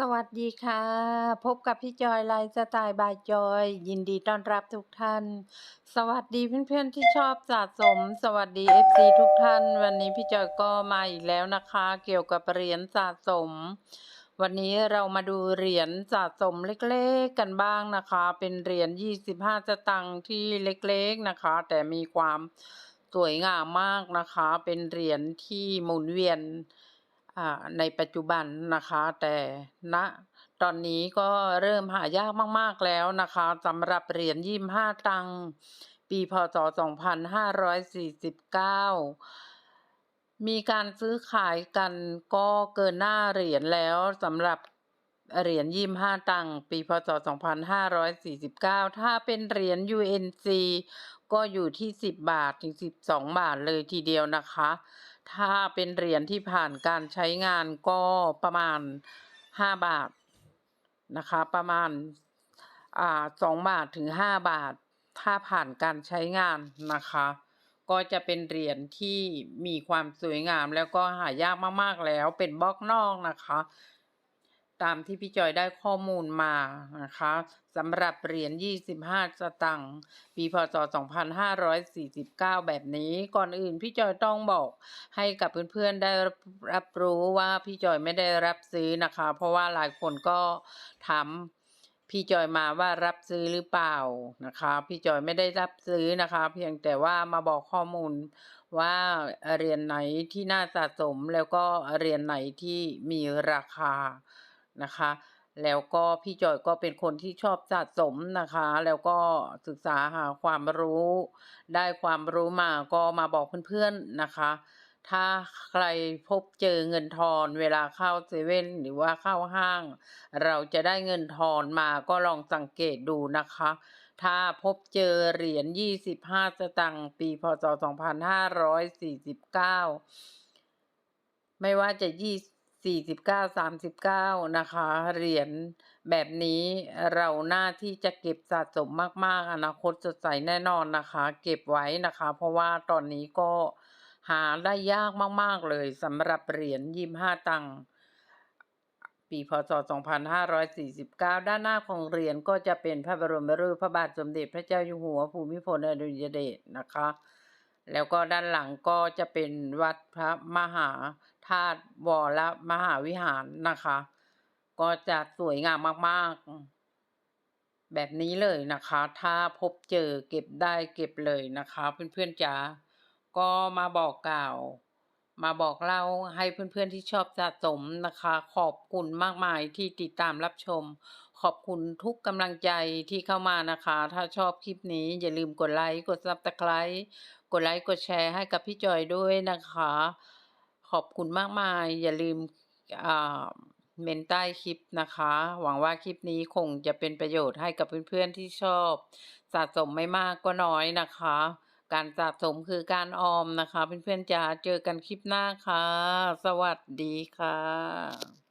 สวัสดีค่ะ พบกับพี่จอยไลฟ์สไตล์บายจอย ยินดีต้อนรับทุกท่าน สวัสดีเพื่อนๆที่ชอบสะสม สวัสดี FC ทุกท่าน วันนี้พี่จอยก็มาอีกแล้วนะคะ เกี่ยวกับเหรียญสะสม วันนี้เรามาดูเหรียญสะสมเล็กๆกันบ้างนะคะ เป็นเหรียญ 25 สตังค์ที่เล็กๆนะคะ แต่มีความสวยงามมากนะคะ เป็นเหรียญที่หมุนเวียน ในปัจจุบันนะคะ แต่ณตอนนี้ก็เริ่มหายากมากๆแล้วนะคะสำหรับเหรียญยี่ห้าตัง ปีพศ 2549 มีการซื้อขายกันก็เกินหน้าเหรียญแล้วสำหรับเหรียญยี่ห้าตัง ปีพศ 2549 ถ้าเป็นเหรียญ UNC ก็อยู่ที่ 10 บาทถึง 12 บาทเลยทีเดียวนะคะ ถ้าเป็นเหรียญที่ผ่านการใช้งานก็ประมาณห้าบาทนะคะ ประมาณอ่า2บาทถึงห้าบาท ถ้าผ่านการใช้งานนะคะ ก็จะเป็นเหรียญที่มีความสวยงามแล้วก็หายากมากๆแล้วเป็นบล็อกนอกนะคะ ตามที่พี่จอยได้ข้อมูลมานะคะสำหรับเหรียญ 25 สตังค์ปีพศ 2549 แบบนี้ก่อนอื่นพี่จอยต้องบอกให้กับเพื่อนๆได้รับรู้ว่าพี่จอยไม่ได้รับซื้อนะคะ เพราะว่าหลายคนก็ถามพี่จอยมาว่ารับซื้อหรือเปล่านะคะ พี่จอยไม่ได้รับซื้อนะคะ เพียงแต่ว่ามาบอกข้อมูลว่าเหรียญไหนที่น่าสะสมแล้วก็เหรียญไหนที่มีราคา นะคะ แล้วก็พี่จอยก็เป็นคนที่ชอบสะสมนะคะ แล้วก็ศึกษาหาความรู้ ได้ความรู้มาก็มาบอกเพื่อนๆนะคะ ถ้าใครพบเจอเงินทอนเวลาเข้าเซเว่นหรือว่าเข้าห้าง เราจะได้เงินทอนมาก็ลองสังเกตดูนะคะถ้าพบเจอเหรียญ 25 สตังค์ ปี พศ 2549 ไม่ว่าจะยี่ สี่สิบเก้าสามสิบเก้านะคะ เหรียญแบบนี้เราหน้าที่จะเก็บสะสมมาก ๆ อนาคตสดใสแน่นอนนะคะ เก็บไว้นะคะ เพราะว่าตอนนี้ก็หาได้ยากมาก ๆ เลยสำหรับเหรียญยี่ห้าตังปีพศ 2549 ด้านหน้าของเหรียญก็จะเป็นพระบรมรูปพระบาทสมเด็จพระเจ้าอยู่หัวภูมิพลอดุลยเดชนะคะ แล้วก็ด้านหลังก็จะเป็นวัดพระมหาธาตุวรมหาวิหารนะคะ ก็จะสวยงามมากๆ แบบนี้เลยนะคะ ถ้าพบเจอเก็บได้เก็บเลยนะคะ เพื่อนๆจ๋าก็มาบอกกล่าว มาบอกเล่าให้เพื่อนๆที่ชอบสะสมนะคะ ขอบคุณมากมายที่ติดตามรับชม ขอบคุณทุกกำลังใจที่เข้ามานะคะ ถ้าชอบคลิปนี้อย่าลืมกดไลค์ กดซับสไครต์กดไลค์ กดแชร์ให้กับพี่จอยด้วยนะคะ ขอบคุณมากมาย อย่าลืมอ่าเมนใต้คลิปนะคะ หวังว่าคลิปนี้คงจะเป็นประโยชน์ให้กับเพื่อนๆที่ชอบ สะสมไม่มากก็น้อยนะคะ การสะสมคือการออมนะคะ เพื่อนๆจะเจอกันคลิปหน้าค่ะ สวัสดีค่ะ